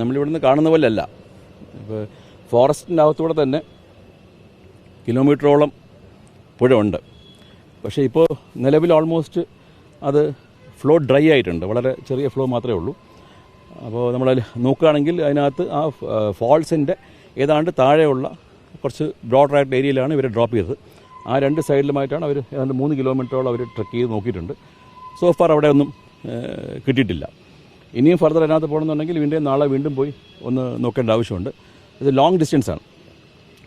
നമ്മളിവിടുന്ന് കാണുന്ന പോലെ അല്ല ഇപ്പോൾ ഫോറസ്റ്റിന്റെ അകത്തൂടെ തന്നെ കിലോമീറ്ററോളം പുഴ ഉണ്ട്. പക്ഷേ ഇപ്പോൾ നിലവിൽ ഓൾമോസ്റ്റ് അത് ഫ്ലോ ഡ്രൈ ആയിട്ടുണ്ട്. വളരെ ചെറിയ ഫ്ലോ മാത്രമേ ഉള്ളൂ. അപ്പോൾ നമ്മൾ നോക്കുകയാണെങ്കിൽ അതിനകത്ത് ആ ഫാൾസിന്റെ ഏതാണ്ട് താഴെയുള്ള കുറച്ച് ബ്രോഡറായിട്ട് ഏരിയയിലാണ് ഇവർ ഡ്രോപ്പ് ചെയ്തത്. ആ രണ്ട് സൈഡിലുമായിട്ടാണ് അവർ ഏതാണ്ട് മൂന്ന് കിലോമീറ്ററോളം അവർ ട്രക്ക് ചെയ്ത് നോക്കിയിട്ടുണ്ട്. സോ ഫാർ അവിടെ ഒന്നും കിട്ടിയിട്ടില്ല. ഇനിയും ഫർദർ അതിനകത്ത് പോകണമെന്നുണ്ടെങ്കിൽ വീണ്ടും നാളെ വീണ്ടും പോയി ഒന്ന് നോക്കേണ്ട ആവശ്യമുണ്ട്. ഇത് ലോങ് ഡിസ്റ്റൻസ് ആണ്.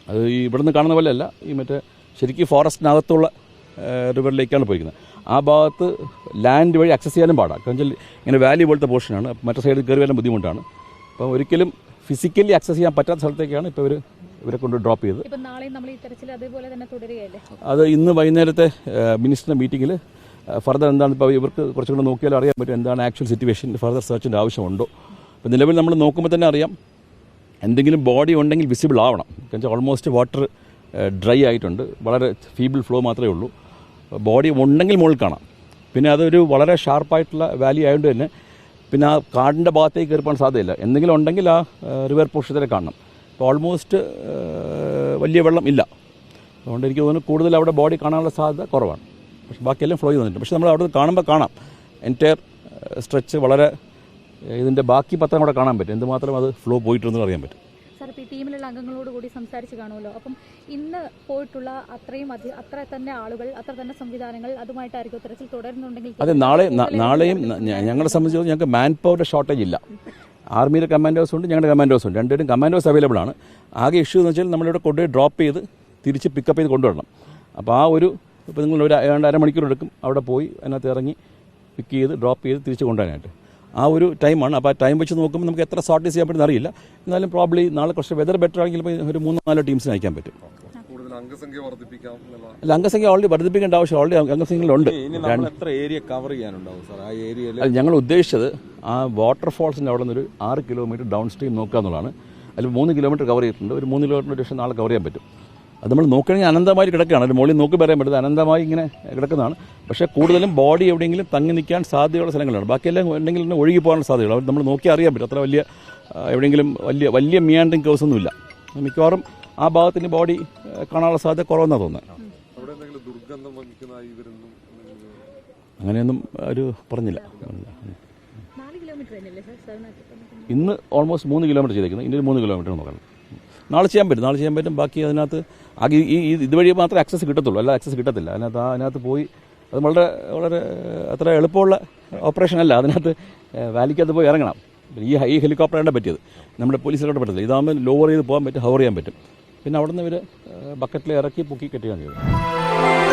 അത് ഈ ഇവിടുന്ന് കാണുന്ന പോലെയല്ല ഈ മറ്റേ ശരിക്കും ഫോറസ്റ്റിനകത്തുള്ള റിവറിലേക്കാണ് പോയിരിക്കുന്നത്. ആ ഭാഗത്ത് ലാൻഡ് വഴി അക്സസ് ചെയ്യാനും പാടാണ് കാരണം വെച്ചാൽ ഇങ്ങനെ വാലി പോലത്തെ പോർഷനാണ് മറ്റേ സൈഡിൽ കയറി വരാൻ ബുദ്ധിമുട്ടാണ്. അപ്പോൾ ഒരിക്കലും ഫിസിക്കലി അക്സസ് ചെയ്യാൻ പറ്റാത്ത സ്ഥലത്തേക്കാണ് ഇപ്പോൾ ഇവർ ഇവരെ കൊണ്ട് ഡ്രോപ്പ് ചെയ്തത്. അത് ഇന്ന് വൈകുന്നേരത്തെ മിനിസ്റ്ററിന്റെ മീറ്റിങ്ങിൽ ഫർദർ എന്താണ് ഇപ്പോൾ ഇവർക്ക് കുറച്ചും കൂടെ നോക്കിയാൽ അറിയാൻ പറ്റും എന്താണ് ആക്ച്വൽ സിറ്റുവേഷൻ ഫർദർ സെർച്ചിന്റെ ആവശ്യമുണ്ടോ. അപ്പോൾ നിലവിൽ നമ്മൾ നോക്കുമ്പോൾ തന്നെ അറിയാം. എന്തെങ്കിലും ബോഡി ഉണ്ടെങ്കിൽ വിസിബിൾ ആവണം. കാരണം ഓൾമോസ്റ്റ് വാട്ടർ ഡ്രൈ ആയിട്ടുണ്ട്. വളരെ ഫീബിൾ ഫ്ലോ മാത്രമേ ഉള്ളൂ. ബോഡി ഉണ്ടെങ്കിൽ മുകളിൽ കാണാം. പിന്നെ അതൊരു വളരെ ഷാർപ്പായിട്ടുള്ള വാലി ആയതുകൊണ്ട് തന്നെ പിന്നെ ആ കാടിന്റെ ഭാഗത്തേക്ക് കയറിപ്പോൾ സാധ്യതയില്ല. എന്തെങ്കിലും ഉണ്ടെങ്കിൽ ആ റിവർ പോർഷത്തിലെ കാണണം. ഇപ്പോൾ ഓൾമോസ്റ്റ് വലിയ വെള്ളം ഇല്ല. അതുകൊണ്ട് എനിക്ക് തോന്നുന്നു കൂടുതൽ അവിടെ ബോഡി കാണാനുള്ള സാധ്യത കുറവാണ്. പക്ഷേ ബാക്കിയെല്ലാം ഫ്ലോ ചെയ്ത് വന്നിട്ടുണ്ട് പക്ഷേ നമ്മൾ അവിടെ കാണുമ്പോൾ കാണാം. എന്റയർ സ്ട്രെച്ച് വളരെ ഇതിന്റെ ബാക്കി പത്രം കൂടെ കാണാൻ പറ്റും. എന്തുമാത്രം അത് ഫ്ലോ പോയിട്ടുണ്ടെന്ന് അറിയാൻ പറ്റും. സാർ ഈ ടീമിലുള്ള അംഗങ്ങളോട് കൂടി സംസാരിച്ച് കാണുമല്ലോ. അപ്പം ഇന്ന് പോയിട്ടുള്ള അത്രയും അത്ര തന്നെ ആളുകൾ അത്ര തന്നെ സംവിധാനങ്ങൾ അതുമായിട്ടായിരിക്കും തെരച്ചിൽ തുടരുന്നുണ്ടെങ്കിൽ അതെ നാളെ നാളെയും ഞങ്ങളെ സംബന്ധിച്ച് ഞങ്ങൾക്ക് മാൻ പവറിന്റെ ഷോർട്ടേജ് ഇല്ല ആർമിയിലെ കമാൻഡോസ് ഉണ്ട് ഞങ്ങളുടെ കമാൻഡോസ് ഉണ്ട്. രണ്ടുപേരും കമാൻഡോസ് അവൈലബിൾ ആണ്. ആകെ ഇഷ്യൂ എന്ന് വെച്ചാൽ നമ്മളിവിടെ കൊണ്ടുപോയി ഡ്രോപ്പ് ചെയ്ത് തിരിച്ച് പിക്കപ്പ് ചെയ്ത് കൊണ്ടുവരണം. അപ്പോൾ ആ ഒരു ഇപ്പോൾ നിങ്ങൾ ഒരു ഏതാണ്ട് അരമണിക്കൂർ എടുക്കും. അവിടെ പോയി അതിനകത്ത് ഇറങ്ങി പിക്ക് ചെയ്ത് ഡ്രോപ്പ് ചെയ്ത് തിരിച്ച് കൊണ്ടുവരാനായിട്ട്. ആ ഒരു ടൈമാണ്. അപ്പോൾ ആ ടൈം വെച്ച് നോക്കുമ്പോൾ നമുക്ക് എത്ര ഷോർട്ടേജ് ചെയ്യാൻ പറ്റുന്ന അറിയില്ല. എന്നാലും പ്രോബ്ലി നാളെ കുറച്ച് വെതർ ബെറ്റർ ആണെങ്കിൽ ഒരു മൂന്നോ നാലോ ടീംസിന് അയക്കാൻ പറ്റും. കൂടുതൽ അംഗസംഖ്യ വർദ്ധിപ്പിക്കാം എന്നുള്ള അല്ല അംഗസംഖ്യ ഓൾറെഡി വർദ്ധിപ്പിക്കേണ്ട ആവശ്യം ഓൾറെഡി അംഗസംഖ്യയിലുണ്ട്. ഇനി നമ്മൾ എത്ര ഏരിയ കവർ ചെയ്യാനുണ്ടാവും സാർ ആ ഏരിയയിൽ ഞങ്ങൾ ഉദ്ദേശിച്ചത് ആ വാട്ടർഫോൾസിന്റെ അവിടെ നിന്ന് ഒരു ആറ് കിലോമീറ്റർ ഡൗൺ സ്ട്രീം നോക്കുക എന്നുള്ളതാണ് അതിൽ മൂന്ന് കിലോമീറ്റർ കവർ ചെയ്തിട്ടുണ്ട്. ഒരു മൂന്ന് കിലോമീറ്റർ ശേഷം നാളെ കവർ ചെയ്യാൻ പറ്റും. അത് നമ്മൾ നോക്കുകയാണെങ്കിൽ അനന്തമായി കിടക്കുകയാണ്. അതിന്റെ മുകളിൽ നോക്കി പറയാൻ പറ്റുന്നത് അനന്തമായി ഇങ്ങനെ കിടക്കുന്നതാണ്. പക്ഷേ കൂടുതലും ബോഡി എവിടെയെങ്കിലും തങ്ങി നിൽക്കാൻ സാധ്യതയുള്ള സ്ഥലങ്ങളാണ് ബാക്കിയെല്ലാം ഉണ്ടെങ്കിൽ തന്നെ ഒഴുകി പോകാനുള്ള സാധ്യതകൾ അത് നമ്മൾ നോക്കി അറിയാൻ പറ്റും. അത്ര വലിയ എവിടെയെങ്കിലും വലിയ വലിയ മിയാൻഡിങ് കേസ് ഒന്നുമില്ല. മിക്കവാറും ആ ഭാഗത്തിന് ബോഡി കാണാനുള്ള സാധ്യത കുറവെന്നാണ് തോന്നുന്നത്. അവിടെ എന്തെങ്കിലും ദുർഗന്ധം വഹിക്കുന്നതായി ഇവരൊന്നും അങ്ങനെയൊന്നും ഒരു പറഞ്ഞില്ല. ഇന്ന് ഓൾമോസ്റ്റ് മൂന്ന് കിലോമീറ്റർ ചെയ്തേക്കുന്നത് ഇനി ഒരു മൂന്ന് കിലോമീറ്റർ നോക്കണം. നാളെ ചെയ്യാൻ പറ്റും. നാളെ ചെയ്യാൻ പറ്റും. ബാക്കി അതിനകത്ത് ആകെ ഈ ഇതുവഴി മാത്രമേ ആക്സസ് കിട്ടത്തുള്ളൂ. അല്ല ആക്സസ് കിട്ടത്തില്ല. അതിനകത്ത് അതിനകത്ത് പോയി അത് വളരെ വളരെ അത്ര എളുപ്പമുള്ള ഓപ്പറേഷൻ അല്ല. അതിനകത്ത് വാലിക്കകത്ത് പോയി ഇറങ്ങണം. ഈ ഈ ഹെലികോപ്റ്ററാണ് പറ്റിയത്. നമ്മുടെ പോലീസിലോട്ട് പറ്റത്തില്ല. ഇതാകുമ്പോൾ ലോവർ ചെയ്ത് പോകാൻ പറ്റും ഹവർ ചെയ്യാൻ പറ്റും. പിന്നെ അവിടെ നിന്ന് ഇവർ ബക്കറ്റിൽ ഇറക്കി പൊക്കി കെട്ടുകയാണ് ചെയ്തത്.